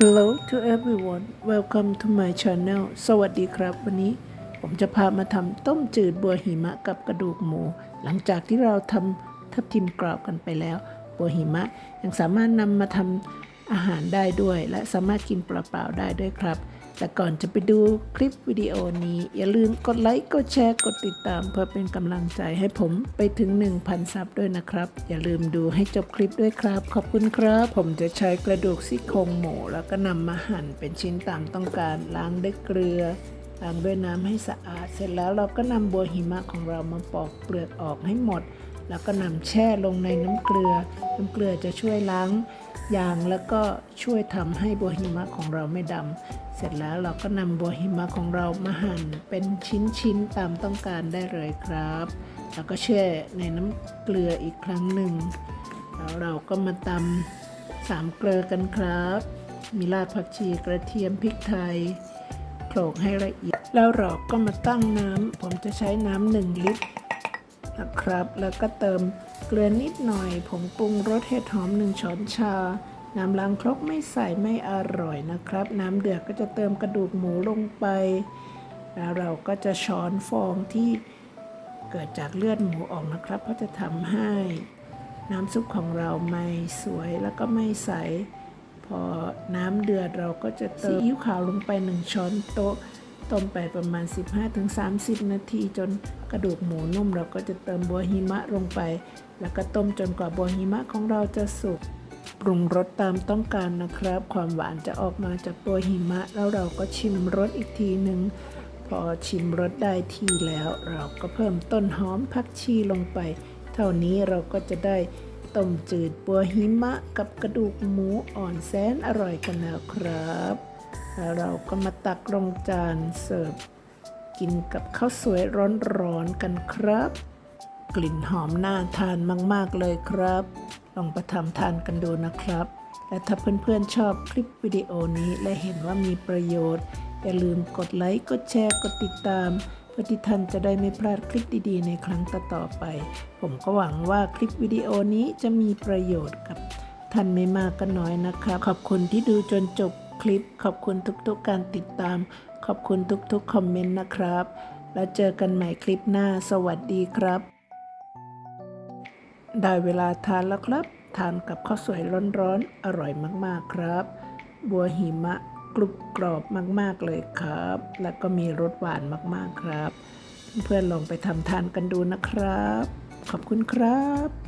Hello to everyone welcome to my channel สวัสดีครับ วันนี้ผมจะพามาทำต้มจืดบัวหิมะกับกระดูกหมู หลังจากที่เราทำทับทิมกรอบกันไปแล้ว บัวหิมะยังสามารถนำมาทำ อาหารได้ด้วย และสามารถกินเปล่าๆได้ด้วยครับ แต่ก่อนจะไปดูคลิปวิดีโอนี้ อย่าลืมกดไลค์กดแชร์กดติดตาม เพื่อเป็นกำลังใจให้ผมไปถึง 1,000 ซับด้วยนะครับ อย่าลืมดูให้จบคลิปด้วยครับ ขอบคุณครับ ผมจะใช้กระดูกซี่โครงหมู แล้วก็นำมาหั่นเป็นชิ้นตามต้องการล้างด้วยเกลือล้างด้วยน้ำให้สะอาด เสร็จแล้วเราก็นำบัวหิมะของเรามาปอกเปลือกออกให้หมด แล้วก็นำแช่ลงในน้ำเกลือ น้ำเกลือจะช่วยล้างยางแล้วก็ช่วยทำให้บัวหิมะของเราไม่ดำ เสร็จแล้วเราก็นำบัวหิมะของเรามาหั่นเป็นชิ้นๆตามต้องการได้เลยครับ แล้วก็แช่ในน้ำเกลืออีกครั้งหนึ่ง แล้วเราก็มาตำสามเกลือกันครับ มีรากผักชีกระเทียมพริกไทยโขลกให้ละเอียด แล้วเราก็มาตั้งน้ำ ผมจะใช้น้ำหนึ่งลิตร นะครับ แล้วก็เติมเกลือนิดหน่อย ผงปรุงรสเห็ดหอมหนึ่งช้อนชา น้ำล้างครกไม่ใส่ไม่อร่อยนะครับ น้ำเดือดก็จะเติมกระดูกหมูลงไป แล้วเราก็จะช้อนฟองที่เกิดจากเลือดหมูออกนะครับ เพราะจะทำให้น้ำซุปของเราไม่สวยแล้วก็ไม่ใส พอน้ำเดือดเราก็จะเติมซีอิ๊วขาวลงไปหนึ่งช้อนโต๊ะ ต้มไปประมาณ 15-30 นาทีจนกระดูกหมูนุ่มเราก็จะเติมบัวหิมะลงไป แล้วก็ต้มจนกว่าบัวหิมะของเราจะสุกปรุงรสตามต้องการนะครับ ความหวานจะออกมาจากบัวหิมะ แล้วเราก็ชิมรสอีกทีหนึ่งพอชิมรสได้ที่แล้ว เราก็เพิ่มต้นหอมผักชีลงไป เท่านี้เราก็จะได้ต้มจืดบัวหิมะกับกระดูกหมูอ่อนแสนอร่อยกันแล้วครับ เราก็มาตักลงจานเสิร์ฟกินกับข้าวสวยร้อนๆกันครับ กลิ่นหอมน่าทานมาก ๆ เลยครับ ลองไปทำทานกันดูนะครับ และถ้าเพื่อนๆชอบคลิปวิดีโอนี้และเห็นว่ามีประโยชน์ อย่าลืมกดไลค์ กดแชร์ กดติดตามเพื่อที่ท่านจะได้ไม่พลาดคลิปดีๆ ในครั้งต่อๆไป ผมก็หวังว่าคลิปวิดีโอนี้จะมีประโยชน์กับท่านไม่มากก็น้อยนะครับ ขอบคุณที่ดูจนจบ คลิป ขอบคุณทุกๆการติดตาม ขอบคุณทุกๆคอมเมนต์นะครับ แล้วเจอกันใหม่คลิปหน้าสวัสดีครับ ได้เวลาทานแล้วครับ ทานกับข้าวสวยร้อนๆ อร่อยมากๆครับ บัวหิมะกรุบกรอบมาก ๆ เลยครับ และก็มีรสหวานมากๆครับ เพื่อนๆลองไปทำทานกันดูนะครับ ขอบคุณครับ